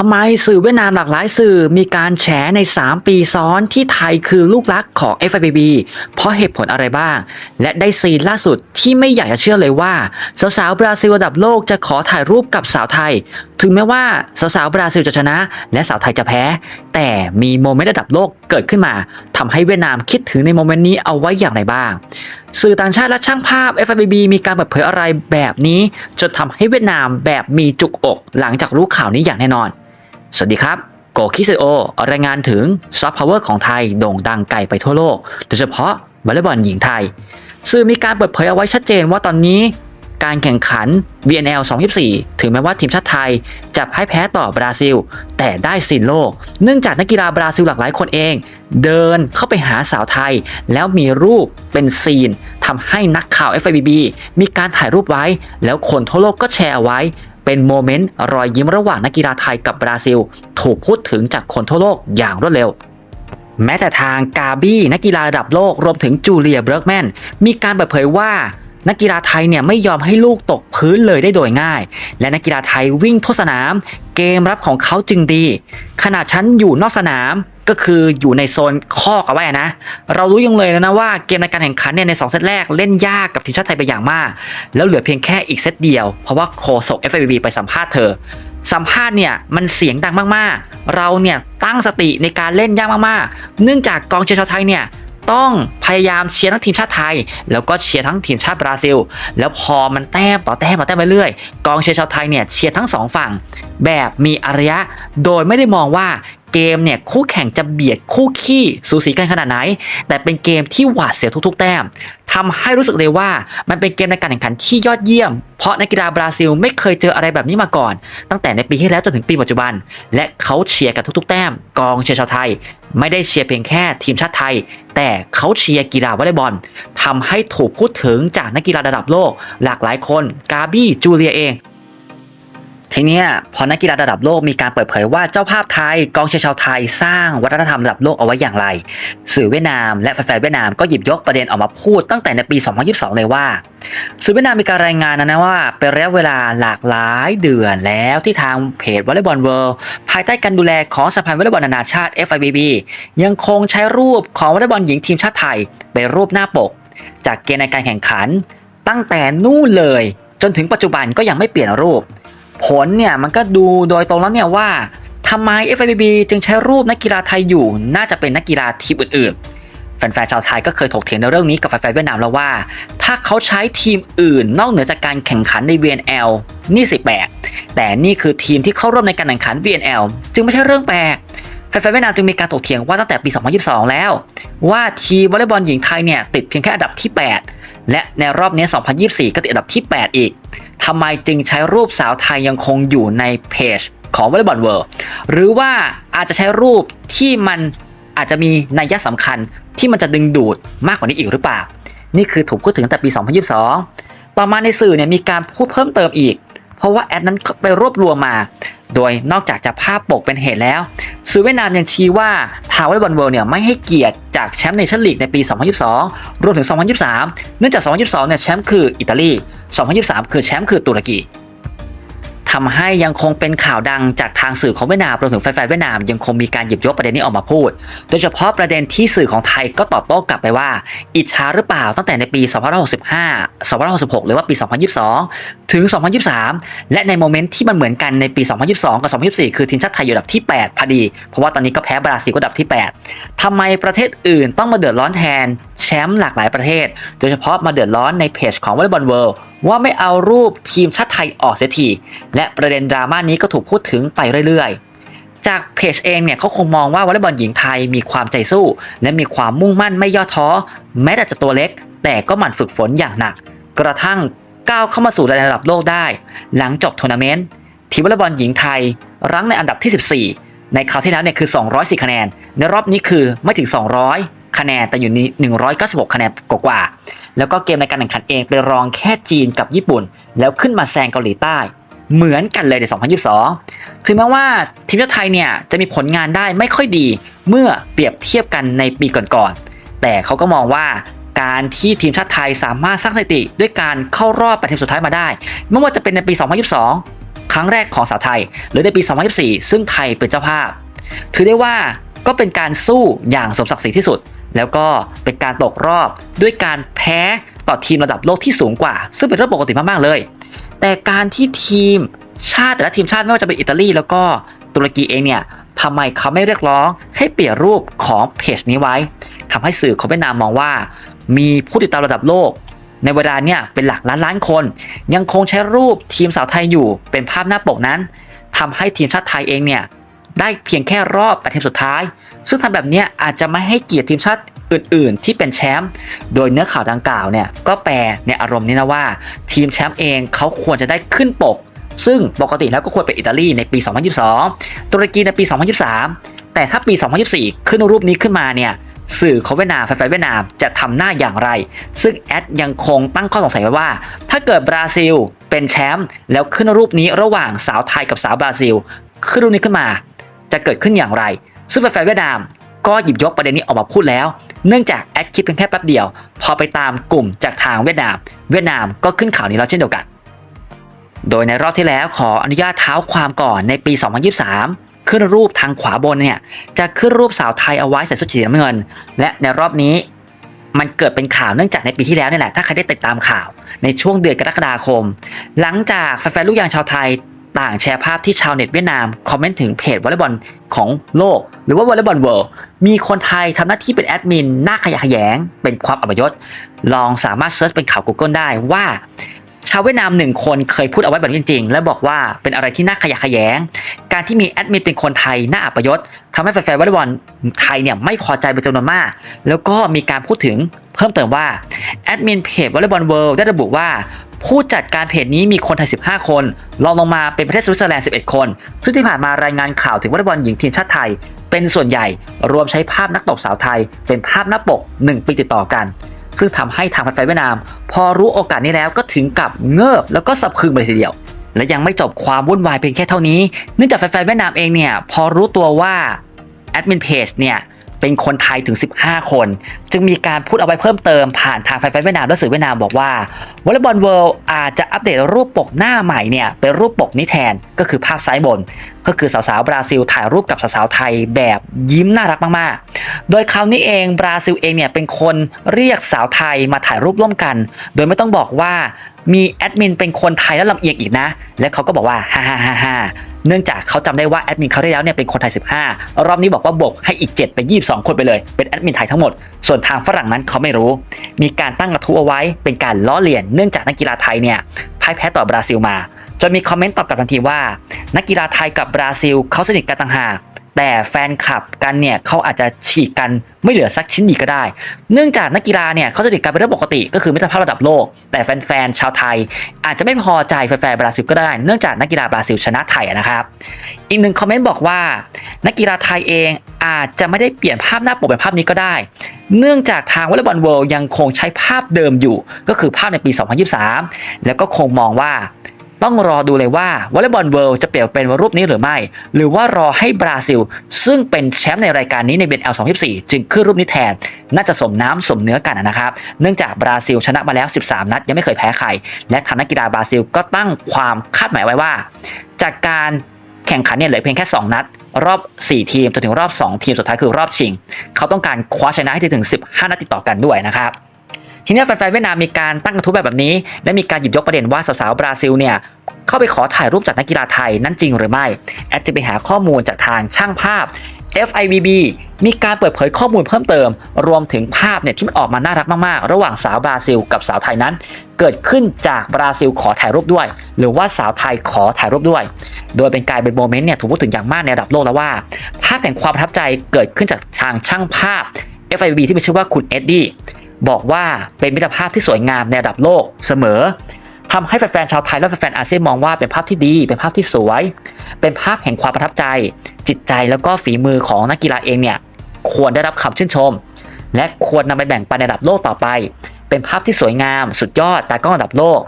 ทำไมสื่อเวียดนามหลากหลายสื่อมีการแฉใน 3 ปีซ้อนที่ไทยคือลูกรักของ FIBB เพราะเหตุผลอะไรบ้าง และได้ซีนล่าสุดที่ไม่อยากจะเชื่อเลยว่า สาวๆบราซิลระดับโลกจะขอถ่ายรูปกับสาวไทย ถึงแม้ว่าสาวๆบราซิลจะชนะ และสาวไทยจะแพ้ แต่มีโมเมนต์ระดับโลกเกิดขึ้นมาทำให้เวียดนามคิดถึงในโมเมนต์นี้เอาไว้อย่างไรบ้าง สื่อต่างชาติและช่างภาพ FIBB มีการเปิดเผยอะไรแบบนี้จนทำให้เวียดนามแบบมีจุกอก หลังจากรู้ข่าวนี้อย่างแน่นอน สวัสดีครับ โกคิเซโอรายงานถึงซอฟต์พาวเวอร์ของไทยโด่งดังไกลไปทั่วโลก โดยเฉพาะวอลเลย์บอลหญิงไทย สื่อมีการเปิดเผยเอาไว้ชัดเจนว่าตอนนี้การแข่งขัน BNL 2024 ถึงแม้ว่าทีมชาติไทยจะพ่ายแพ้ต่อบราซิล แต่ได้สินโลก เนื่องจากนักกีฬาบราซิลหลากหลายคนเอง เดินเข้าไปหาสาวไทย แล้วมีรูปเป็นซีนทำให้นักข่าว FIBB มีการถ่ายรูปไว้ แล้วคนทั่วโลกก็แชร์ไว้ เป็นโมเมนต์รอยยิ้มระหว่างนักกีฬาไทยกับบราซิล ถูกพูดถึงจากคนทั่วโลกอย่างรวดเร็ว แม้แต่ทางกาบี้นักกีฬาระดับโลกรวมถึงจูเลียเบิร์กแมนมีการเปิดเผยว่า นักกีฬาไทยเนี่ยไม่ยอมให้ลูกตกพื้นเลยได้โดยง่าย และนักกีฬาไทยวิ่งทั่วสนาม เกมรับของเขาจึงดี ขนาดฉันอยู่นอกสนามก็คืออยู่ในโซนข้อกเอาไว้นะ เรารู้ยังเลยนะว่าเกมในการแข่งขันเนี่ยใน 2 เซตแรกเล่นยากกับทีมชาติไทยไปอย่างมาก แล้วเหลือเพียงแค่อีกเซตเดียว เพราะว่าโคศก FIVB ไปสัมภาษณ์เธอ สัมภาษณ์เนี่ยมันเสียงดังมากๆ เราเนี่ยตั้งสติในการเล่นยากมากๆ เนื่องจากกองเชียร์ชาวไทยเนี่ย ต้องพยายามเชียร์ทั้งทีมชาติไทย แล้วก็เชียร์ทั้งทีมชาติบราซิล แล้วพอมันแต้มต่อแต้มต่อแต้มไปเรื่อย กองเชียร์ชาวไทยเนี่ยเชียร์ทั้งสองฝั่ง แบบมีอารยะ โดยไม่ได้มองว่า เกมเนี่ยคู่แข่งจะเบียดคู่ขี้สูสีกันขนาดไหน แต่เป็นเกมที่หวาดเสียวทุกๆ แต้มทำให้รู้สึกเลยว่ามันเป็นเกมในการแข่งขันที่ยอดเยี่ยม เพราะนักกีฬาบราซิลไม่เคยเจออะไรแบบนี้มาก่อน ตั้งแต่ในปีที่แล้วจนถึงปีปัจจุบัน และเขาเชียร์กันทุกๆ แต้ม กองเชียร์ชาวไทย ไม่ได้เชียร์เพียงแค่ทีมชาติไทย แต่เขาเชียร์กีฬาวอลเลย์บอลทำให้ถูกพูดถึงจากนักกีฬาระดับโลก หลากหลายคน กาบี้จูเลียเอง ทีนี้พอนักกีฬาระดับโลกมีการเปิดเผยว่าเจ้าภาพไทยกองเชียร์ชาวไทยสร้างวัฒนธรรมระดับโลกเอาไว้อย่างไร สื่อเวียดนามและแฟนๆเวียดนามก็หยิบยกประเด็นออกมาพูดตั้งแต่ในปี 2022 เลยว่า สื่อเวียดนามมีการรายงานนะนะว่าเป็นระยะเวลาหลากหลายเดือนแล้วที่ทางเพจวอลเลย์บอลเวิลด์ภายใต้การดูแลของสหพันธ์วอลเลย์บอลนานาชาติ FIBB ยังคงใช้รูปของวอลเลย์บอลหญิงทีมชาติไทยเป็นรูปหน้าปก จากเกณฑ์ในการแข่งขัน ตั้งแต่นู่นเลย จนถึงปัจจุบันก็ยังไม่เปลี่ยนรูป ผลเนี่ยมันก็ดูโดยตรงแล้วเนี่ยว่าทำไม FIBB จึงใช้รูปนักกีฬาไทยอยู่ น่าจะเป็นนักกีฬาทีมอื่นๆ แฟนๆชาวไทยก็เคยถกเถียงในเรื่องนี้กับแฟนๆเวียดนามแล้วว่า ถ้าเขาใช้ทีมอื่น นอกเหนือจากการแข่งขันใน VNL นี่สิแปลกแต่นี่คือทีมที่เข้าร่วมในการแข่งขัน VNL จึงไม่ใช่เรื่องแปลกแฟนๆเวียดนามจึงมีการถกเถียงว่าตั้งแต่ปี 2022 แล้ว ว่าทีมวอลเลย์บอลหญิงไทยเนี่ยติดเพียงแค่อันดับที่ 8 และในรอบนี้ 2024 ก็ติดอันดับที่ 8 อีก ทำไมจึงใช้รูปสาวไทยยังคงอยู่ในเพจของวอลเลย์บอลเวิลด์หรือว่าอาจจะใช้รูปที่มันอาจจะมีนัยยะสำคัญที่มันจะดึงดูดมากกว่านี้อีกหรือเปล่า นี่คือถูกพูดถึงตั้งแต่ปี 2022 ต่อมาในสื่อเนี่ยมีการพูดเพิ่มเติมอีก เพราะว่าแอดนั้นไปรวบรวมมา โดยนอกจากจะภาพปกเป็นเหตุแล้ว สื่อเวียดนามยังชี้ว่าทางวอลเลย์บอลเวิลด์เนี่ยไม่ให้เกียรติจากแชมป์เนชั่นลีกในปี 2022 รวมถึง 2023 เนื่องจาก 2022 เนี่ยแชมป์คืออิตาลี 2023 คือแชมป์คือตุรกีทำให้ยังคงเป็นข่าวดังจากทางสื่อของเวียดนามรวมถึงแฟนๆเวียดนามยังคงมีการหยิบยกประเด็นนี้ออกมาพูด โดยเฉพาะประเด็นที่สื่อของไทยก็ตอบโต้กลับไปว่า อิจฉาหรือเปล่าตั้งแต่ในปี 2565 2566 หรือว่าปี 2022 ถึง 2023 และในโมเมนต์ที่มันเหมือนกันในปี 2022 กับ 2024 คือทีมชาติไทยอยู่อันดับที่ 8 พอดี เพราะว่าตอนนี้ก็แพ้บราซิลก็อันดับที่ 8ทำไมประเทศอื่นต้องมาเดือดร้อนแทนแชมป์หลากหลายประเทศ โดยเฉพาะมาเดือดร้อนในเพจของวอลเลย์บอลเวิลด์ว่าไม่เอารูปทีมชาติไทยออกเสียทีและประเด็นดราม่านี้ก็ถูกพูดถึงไปเรื่อยๆ จากเพจเองเนี่ยเขาคงมองว่าวอลเลย์บอลหญิงไทยมีความใจสู้ และมีความมุ่งมั่นไม่ย่อท้อ แม้แต่จะตัวเล็ก แต่ก็หมั่นฝึกฝนอย่างหนัก กระทั่งก้าวเข้ามาสู่ระดับโลกได้ หลังจบทัวร์นาเมนต์ทีมวอลเลย์บอลหญิงไทย รั้งในอันดับที่ 14 ในคราวที่แล้วเนี่ยคือ204คะแนน ในรอบนี้คือไม่ถึง 200 คะแนนแต่อยู่ใน196 คะแนนกว่าๆแล้วก็เกมในการแข่งขันเองไปรองแค่จีนกับญี่ปุ่น แล้วขึ้นมาแซงเกาหลีใต้ เหมือนกันเลยใน 2022 ถึงแม้ว่าทีมชาติไทยเนี่ยจะมีผลงานได้ไม่ค่อยดีเมื่อเปรียบเทียบกันในปีก่อนๆ แต่เขาก็มองว่าการที่ทีมชาติไทยสามารถสร้างสถิติด้วยการเข้ารอบแปดทีมสุดท้ายมาได้ ไม่ว่าจะเป็นในปี 2022 ครั้งแรกของสาวไทย หรือในปี 2024 ซึ่งไทยเป็นเจ้าภาพ ถือได้ว่า ก็เป็นการสู้อย่างสมศักดิ์ศรีที่สุด แล้วก็เป็นการตกรอบด้วยการแพ้ต่อทีมระดับโลกที่สูงกว่า ซึ่งเป็นเรื่องปกติมากๆเลย แต่การที่ทีมชาติแต่ละทีมชาติไม่ว่าจะเป็นอิตาลีแล้วก็ตุรกีเองเนี่ยทำไมเขาไม่เรียกร้องให้เปลี่ยนรูปของเพจนี้ไว้ทำให้สื่อของเวียดนามมองว่า มีผู้ติดตามระดับโลก ในเวลาเนี่ยเป็นหลักล้านล้านคน ยังคงใช้รูปทีมสาวไทยอยู่เป็นภาพหน้าปกนั้นทำให้ทีมชาติไทยเองเนี่ย ได้เพียงแค่รอบแปดทีมสุดท้าย ซึ่งทำแบบนี้อาจจะไม่ให้เกียรติทีมชาติอื่น ๆ ที่เป็นแชมป์โดยเนื้อข่าวดังกล่าวเนี่ยก็แปลในอารมณ์นี้นะว่า ทีมแชมป์เองเขาควรจะได้ขึ้นปก ซึ่งปกติแล้วก็ควรเป็นอิตาลีในปี 2022 ตุรกีในปี 2023 แต่ถ้าปี 2024 ขึ้นรูปนี้ขึ้นมาเนี่ยสื่อของเวียดนามแฟนๆเวียดนามจะทำหน้าอย่างไร ซึ่งแอดยังคงตั้งข้อสงสัยไว้ว่า ถ้าเกิดบราซิลเป็นแชมป์แล้วขึ้นรูปนี้ระหว่างสาวไทยกับสาวบราซิล ขึ้นรูปนี้ขึ้นมา จะเกิดขึ้นอย่างไร ซึ่งแฟนเวียดนามก็หยิบยกประเด็นนี้ออกมาพูดแล้ว เนื่องจากแอดคิดเพียงแค่แป๊บเดียว พอไปตามกลุ่มจากทางเวียดนาม เวียดนามก็ขึ้นข่าวนี้แล้วเช่นเดียวกัน โดยในรอบที่แล้วขออนุญาตเท้าความก่อนในปี 2023 ขึ้นรูปทางขวาบนเนี่ยจะขึ้นรูปสาวไทยเอาไว้ใส่ชุดสีน้ำเงิน และในรอบนี้มันเกิดเป็นข่าวเนื่องจากในปีที่แล้วนี่แหละถ้าใครได้ติดตามข่าว ในช่วงเดือนกรกฎาคม หลังจากแฟนๆลูกยางชาวไทย ต่างแชร์ภาพที่ชาวเน็ตเวียดนามคอมเมนต์ถึงเพจวอลเลย์บอลของโลก หรือว่าวอลเลย์บอลเวิลด์มีคนไทยทำหน้าที่เป็นแอดมินหน้าขยะแขยง เป็นความอัปยศ ลองสามารถเซิร์ชเป็นข่าว Google ได้ว่าชาวเวียดนามหนึ่งคนเคยพูดเอาไว้แบบนี้จริงๆ และบอกว่าเป็นอะไรที่น่าขยะแขยง การที่มีแอดมินเป็นคนไทยน่าอัปยศทำให้แฟนๆวอลเลย์บอลไทยเนี่ยไม่พอใจเป็นจำนวนมาก แล้วก็มีการพูดถึงเพิ่มเติมว่าแอดมินเพจวอลเลย์บอลเวิลด์ได้ระบุว่า ผู้จัดการเพจนี้มีคนไทย 15 คนรองลงมาเป็นประเทศสวิตเซอร์แลนด์ 11 คน ซึ่งที่ผ่านมารายงานข่าวถึงวอลเลย์บอลหญิงทีมชาติไทย เป็นส่วนใหญ่รวมใช้ภาพนักตบสาวไทย เป็นภาพหน้าปก 1 ปีติดต่อกัน ซึ่งทำให้ทางแฟนเวียดนาม พอรู้โอกาสนี้แล้วก็ถึงกับเงิบแล้วก็สะพรึงไปเลยทีเดียว และยังไม่จบความวุ่นวายเพียงแค่เท่านี้เนื่องจากแฟนๆเวียดนามเองเนี่ยพอรู้ตัวว่าแอดมินเพจเนี่ย เป็นคนไทยถึง 15 คน จึงมีการพูดเอาไว้เพิ่มเติมผ่านทางแฟนๆเวียดนามและสื่อเวียดนามบอกว่าวอลเลย์บอลเวิลด์อาจจะอัปเดตรูปปกหน้าใหม่เนี่ยเป็นรูปปกนี้แทนก็คือภาพซ้ายบน ก็คือสาวๆบราซิลถ่ายรูปกับสาวๆไทยแบบยิ้มน่ารักมากๆ โดยคราวนี้เองบราซิลเองเนี่ยเป็นคนเรียกสาวไทยมาถ่ายรูปร่วมกัน โดยไม่ต้องบอกว่ามีแอดมินเป็นคนไทยแล้วลำเอียงอีกนะ และเขาก็บอกว่าฮ่าฮ่าฮ่าฮ่า เนื่องจากเขาจำได้ว่าแอดมินเขาได้แล้วเนี่ยเป็นคนไทย 15 รอบนี้บอกว่าบวกให้อีก 7 เป็น 22 คนไปเลย เป็นแอดมินไทยทั้งหมด ส่วนทางฝรั่งนั้นเขาไม่รู้ มีการตั้งกระทู้เอาไว้เป็นการล้อเลียน เนื่องจากนักกีฬาไทยเนี่ยพ่ายแพ้ต่อบราซิลมา จนมีคอมเมนต์ตอบกลับทันทีว่า นักกีฬาไทยกับบราซิลเขาสนิทกันต่างหาก แต่แฟนคลับกันเนี่ยเขาอาจจะฉีกกันไม่เหลือสักชิ้นดีก็ได้ เนื่องจากนักกีฬาเนี่ยเขาสนิทกันเป็นเรื่องปกติ ก็คือมิตรภาพระดับโลก แต่แฟนๆชาวไทย อาจจะไม่พอใจแฟนๆบราซิลก็ได้ เนื่องจากนักกีฬาบราซิลชนะไทยนะครับ อีกหนึ่งคอมเมนต์บอกว่า นักกีฬาไทยเองอาจจะไม่ได้เปลี่ยนภาพหน้าปกเป็นภาพนี้ก็ได้ เนื่องจากทางวอลเลย์บอลเวิลด์ยังคงใช้ภาพเดิมอยู่ ก็คือภาพในปี 2023 แล้วก็คงมองว่า ต้องรอดูเลยว่าวอลเลย์บอลเวิลด์จะเปลี่ยนเป็นรูปนี้หรือไม่ หรือว่ารอให้บราซิล ซึ่งเป็นแชมป์ในรายการนี้ในเบนเอล224 จึงขึ้นรูปนี้แทน น่าจะสมน้ำสมเนื้อกันนะครับ เนื่องจากบราซิลชนะมาแล้ว 13 นัดยังไม่เคยแพ้ใคร และทางนักกีฬาบราซิลก็ตั้งความคาดหมายไว้ว่า จากการแข่งขันเนี่ยเหลือเพียงแค่ 2 นัด รอบ 4 ทีมจนถึงรอบ 2 ทีมสุดท้ายคือรอบชิง เขาต้องการคว้าชนะให้ได้ถึง 15 นัดติดต่อกันด้วยนะครับ ทีนี้แฟนๆเวียดนามมีการตั้งกระทู้แบบนี้ และมีการหยิบยกประเด็นว่าสาวๆบราซิลเนี่ยเข้าไปขอถ่ายรูปจากนักกีฬาไทยนั่นจริงหรือไม่ แอดจะไปหาข้อมูลจากทางช่างภาพ FIVB มีการเปิดเผยข้อมูลเพิ่มเติม รวมถึงภาพเนี่ยที่มันออกมาน่ารักมากๆ ระหว่างสาวบราซิลกับสาวไทยนั้น เกิดขึ้นจากบราซิลขอถ่ายรูปด้วย หรือว่าสาวไทยขอถ่ายรูปด้วย โดยเป็นการเป็นโมเมนต์เนี่ยถูกพูดถึงอย่างมากในระดับโลกแล้วว่า ภาพแห่งความประทับใจเกิดขึ้นจากทางช่างภาพ FIVB ที่มีชื่อว่าคุณเอ็ดดี้ บอกว่าเป็นมิตรภาพที่สวยงามในระดับโลกเสมอทำให้แฟนๆชาวไทยและแฟนๆอาเซียนมองว่าเป็นภาพที่ดี เป็นภาพที่สวย เป็นภาพแห่งความประทับใจ จิตใจแล้วก็ฝีมือของนักกีฬาเองเนี่ยควรได้รับคำชื่นชม และควรนำไปแบ่งปันในระดับโลกต่อไป เป็นภาพที่สวยงาม สุดยอดตากล้องระดับโลก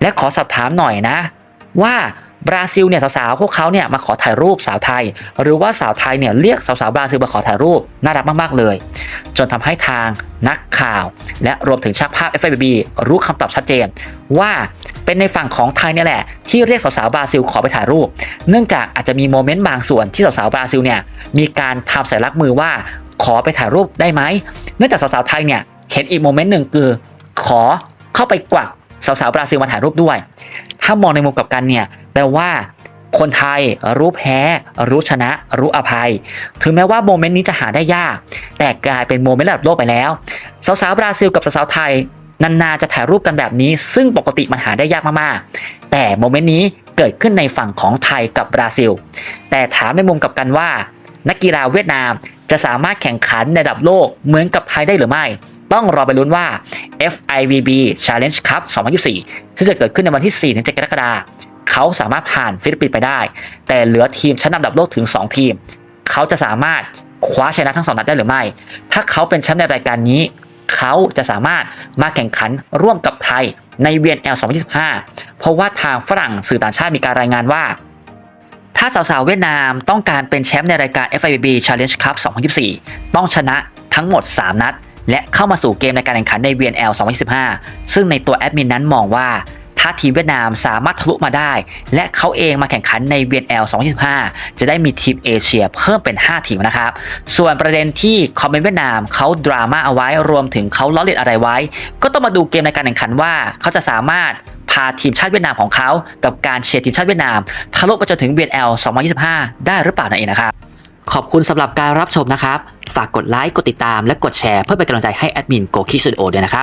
และขอสอบถามหน่อยนะ ว่า บราซิลเนี่ยสาวๆพวกเขาเนี่ยมาขอถ่ายรูปสาวไทย หรือว่าสาวไทยเนี่ยเรียกสาวๆบราซิลมาขอถ่ายรูปน่ารักมากๆเลย จนทำให้ทางนักข่าว และรวมถึงช่างภาพ FIBB รู้คำตอบชัดเจน ว่าเป็นในฝั่งของไทยเนี่ยแหละ ที่เรียกสาวๆบราซิลขอไปถ่ายรูป เนื่องจากอาจจะมีโมเมนต์บางส่วนที่สาวๆบราซิลเนี่ยมีการทำสัญลักษณ์มือว่าขอไปถ่ายรูปได้ไหมเนื่องจากสาวๆไทยเนี่ยเห็นอีกโมเมนต์หนึ่งคือขอเข้าไปกวักสาวๆบราซิลมาถ่ายรูปด้วย ถ้ามองในมุมกลับกันเนี่ยแปลว่าคนไทยรู้แพ้ รู้ชนะ รู้อภัย ถึงแม้ว่าโมเมนต์นี้จะหาได้ยาก แต่กลายเป็นโมเมนต์ระดับโลกไปแล้ว สาวๆบราซิลกับสาวๆไทย นานๆจะถ่ายรูปกันแบบนี้ ซึ่งปกติมันหาได้ยากมากๆ แต่โมเมนต์นี้เกิดขึ้นในฝั่งของไทยกับบราซิล แต่ถามในมุมกับกันว่า นักกีฬาเวียดนามจะสามารถแข่งขันในระดับโลกเหมือนกับไทยได้หรือไม่ ต้องรอไปลุ้นว่า FIVB Challenge Cup 2024 ที่จะเกิดขึ้นในวันที่ 4-7 กรกฎาคมเขาสามารถผ่านฟิลิปปินส์ไปได้ แต่เหลือทีมชั้นนำดับโลกถึง 2 ทีม เขาจะสามารถคว้าชนะทั้งสองนัดได้หรือไม่ ถ้าเขาเป็นแชมป์ในรายการนี้ เขาจะสามารถมาแข่งขันร่วมกับไทยใน VNL 2025 เพราะว่าทางฝรั่งสื่อต่างชาติมีการรายงานว่า ถ้าสาวๆเวียดนามต้องการเป็นแชมป์ในรายการ FIVB Challenge Cup 2024 ต้องชนะทั้งหมด 3 นัด และเข้ามาสู่เกมในการแข่งขันใน VNL 2025 ซึ่งในตัวแอดมินนั้นมองว่าถ้าทีมเวียดนามสามารถทะลุมาได้ และเขาเองมาแข่งขันใน VNL 2025 จะได้มีทีมเอเชียเพิ่มเป็น 5 ทีมนะครับ ส่วนประเด็นที่คอมเมนต์เวียดนามเขาดราม่าเอาไว้รวมถึงเขาล้อเลียนอะไรไว้ ก็ต้องมาดูเกมในการแข่งขันว่าเขาจะสามารถพาทีมชาติเวียดนามของเขา กับการเชียร์ทีมชาติเวียดนามทะลุไปจนถึง VNL 2025 ได้หรือเปล่านั่นเองนะครับ ขอบคุณสำหรับการรับชมนะครับ ฝากกดไลค์ กดติดตาม และกดแชร์เพื่อเป็นกำลังใจให้แอดมินโกคิสตูดิโอด้วยนะครับ